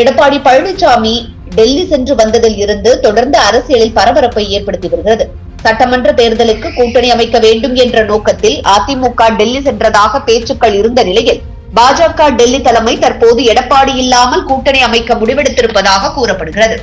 எடப்பாடி பழனிசாமி டெல்லி சென்று வந்ததில் இருந்து தொடர்ந்து அரசியலில் பரபரப்பை ஏற்படுத்தி வருகிறது. சட்டமன்ற தேர்தலுக்கு கூட்டணி அமைக்க வேண்டும் என்ற நோக்கத்தில் அதிமுக டெல்லி சென்றதாக பேச்சுக்கள் இருந்த நிலையில் பாஜக டெல்லி தலைமை தற்போது எடப்பாடி இல்லாமல் கூட்டணி அமைக்க முடிவெடுத்திருப்பதாக கூறப்படுகிறது.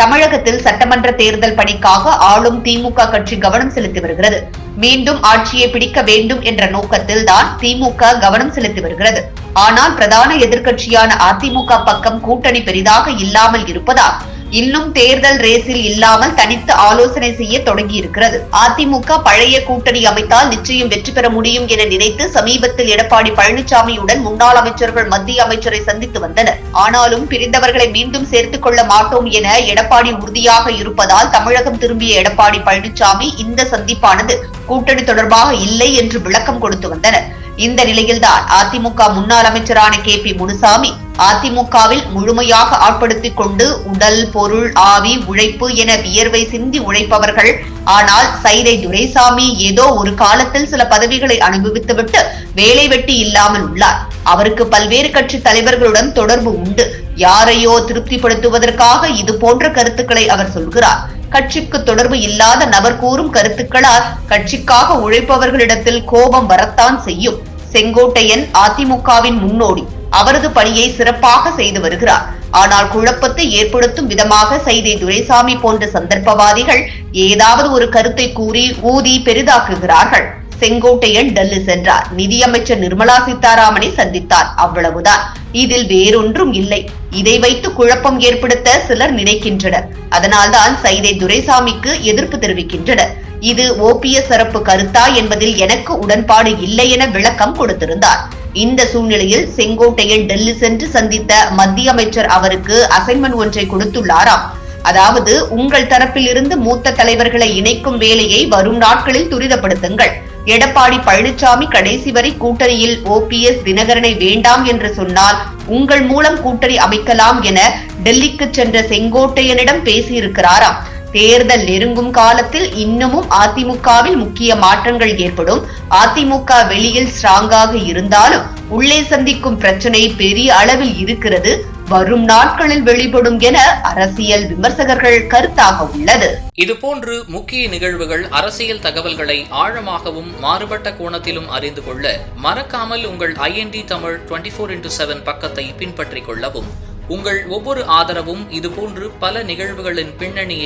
தமிழகத்தில் சட்டமன்ற தேர்தல் பணிக்காக ஆளும் திமுக கட்சி கவனம் செலுத்தி வருகிறது. மீண்டும் ஆட்சியை பிடிக்க வேண்டும் என்ற நோக்கத்தில் தான் திமுக கவனம் செலுத்தி வருகிறது. ஆனால் பிரதான எதிர்க்கட்சியான அதிமுக பக்கம் கூட்டணி பெரிதாக இல்லாமல் இருப்பதால் இன்னும் தேர்தல் ரேஸில் இல்லாமல் தனித்து ஆலோசனை செய்ய தொடங்கி இருக்கிறது அதிமுக பழைய கூட்டணி அமைத்தால் நிச்சயம் வெற்றி பெற முடியும் என நினைத்து சமீபத்தில் எடப்பாடி பழனிசாமியுடன் முன்னாள் அமைச்சர்கள் மத்திய அமைச்சரை சந்தித்து வந்தனர். ஆனாலும் பிரிந்தவர்களை மீண்டும் சேர்த்துக் கொள்ள மாட்டோம் என எடப்பாடி உறுதியாக இருப்பதால் தமிழகம் திரும்பிய எடப்பாடி பழனிசாமி இந்த சந்திப்பானது கூட்டணி தொடர்பாக இல்லை என்று விளக்கம் கொடுத்து வந்தனர். இந்த நிலையில்தான் அதிமுக முன்னாள் அமைச்சரான கே பி முனுசாமி அதிமுகவில் முழுமையாக ஆட்படுத்திக் கொண்டு உடல் பொருள் ஆவி உழைப்பு என வியர்வை சிந்தி உழைப்பவர்கள். ஆனால் சைதை துரைசாமி ஏதோ ஒரு காலத்தில் சில பதவிகளை அனுபவித்துவிட்டு வேலை வெட்டி இல்லாமல் உள்ளார். அவருக்கு பல்வேறு கட்சி தலைவர்களுடன் தொடர்பு உண்டு. யாரையோ திருப்திப்படுத்துவதற்காக இது போன்ற கருத்துக்களை அவர் சொல்கிறார். கட்சிக்கு தொடர்பு இல்லாத நபர் கூறும் கருத்துக்களால் கட்சிக்காக உழைப்பவர்களிடத்தில் கோபம் வரத்தான் செய்யும். செங்கோட்டையன் அதிமுகவின் முன்னோடி. அவரது பணியை சிறப்பாக செய்து வருகிறார். ஆனால் குழப்பத்தை ஏற்படுத்தும் விதமாக சைதை துரைசாமி போன்ற சந்தர்ப்பவாதிகள் ஏதாவது ஒரு கருத்தை கூறி ஊதி பெரிதாக்குகிறார்கள். செங்கோட்டையன் டெல்லி சென்றார். நிதியமைச்சர் நிர்மலா சீதாராமனை சந்தித்தார். அவ்வளவுதான். இதில் வேறொன்றும் இல்லை. இதை வைத்து குழப்பம் ஏற்படுத்த சிலர் நினைக்கின்றனர். அதனால்தான் சைதை துரைசாமிக்கு எதிர்ப்பு தெரிவிக்கின்றனர். இது ஓபிஎஸ் சிறப்பு கருத்தா என்பதில் எனக்கு உடன்பாடு இல்லை என விளக்கம் கொடுத்திருந்தார். இந்த சூழ்நிலையில் செங்கோட்டையில் டெல்லி சென்று சந்தித்த மத்திய அமைச்சர் அவருக்கு அசைன்மெண்ட் ஒன்றை கொடுத்துள்ளாராம். அதாவது உங்கள் தரப்பில் இருந்து மூத்த தலைவர்களை இணைக்கும் வேலையை வரும் நாட்களில் துரிதப்படுத்துங்கள். எடப்பாடி பழனிசாமி கடைசி வரை கூட்டணியில் ஓபிஎஸ் தினகரனை வேண்டாம் என்று சொன்னால் உங்கள் மூலம் கூட்டணி அமைக்கலாம் என டெல்லிக்கு சென்ற செங்கோட்டையனிடம் பேசியிருக்கிறாராம். தேர்தல் நெருங்கும் காலத்தில் இன்னமும் அதிமுகவில் முக்கிய மாற்றங்கள் ஏற்படும். அதிமுக வெளியில் ஸ்ட்ராங்காக இருந்தாலும் உள்ளே சந்திக்கும் பிரச்சனை பெரிய அளவில் இருக்கிறது. வரும் நாட்களில் வெளிப்படும் என அரசியல் விமர்சகர்கள் கருத்தாக உள்ளது. இதுபோன்று முக்கிய நிகழ்வுகள் அரசியல் தகவல்களை ஆழமாகவும் மாறுபட்ட கோணத்திலும் அறிந்து கொள்ள மறக்காமல் உங்கள் IND Tamil twenty four into seven பக்கத்தை பின்பற்றிக் கொள்ளவும். உங்கள் ஒவ்வொரு ஆதரவும் இதுபோன்று பல நிகழ்வுகளின் பின்னணியை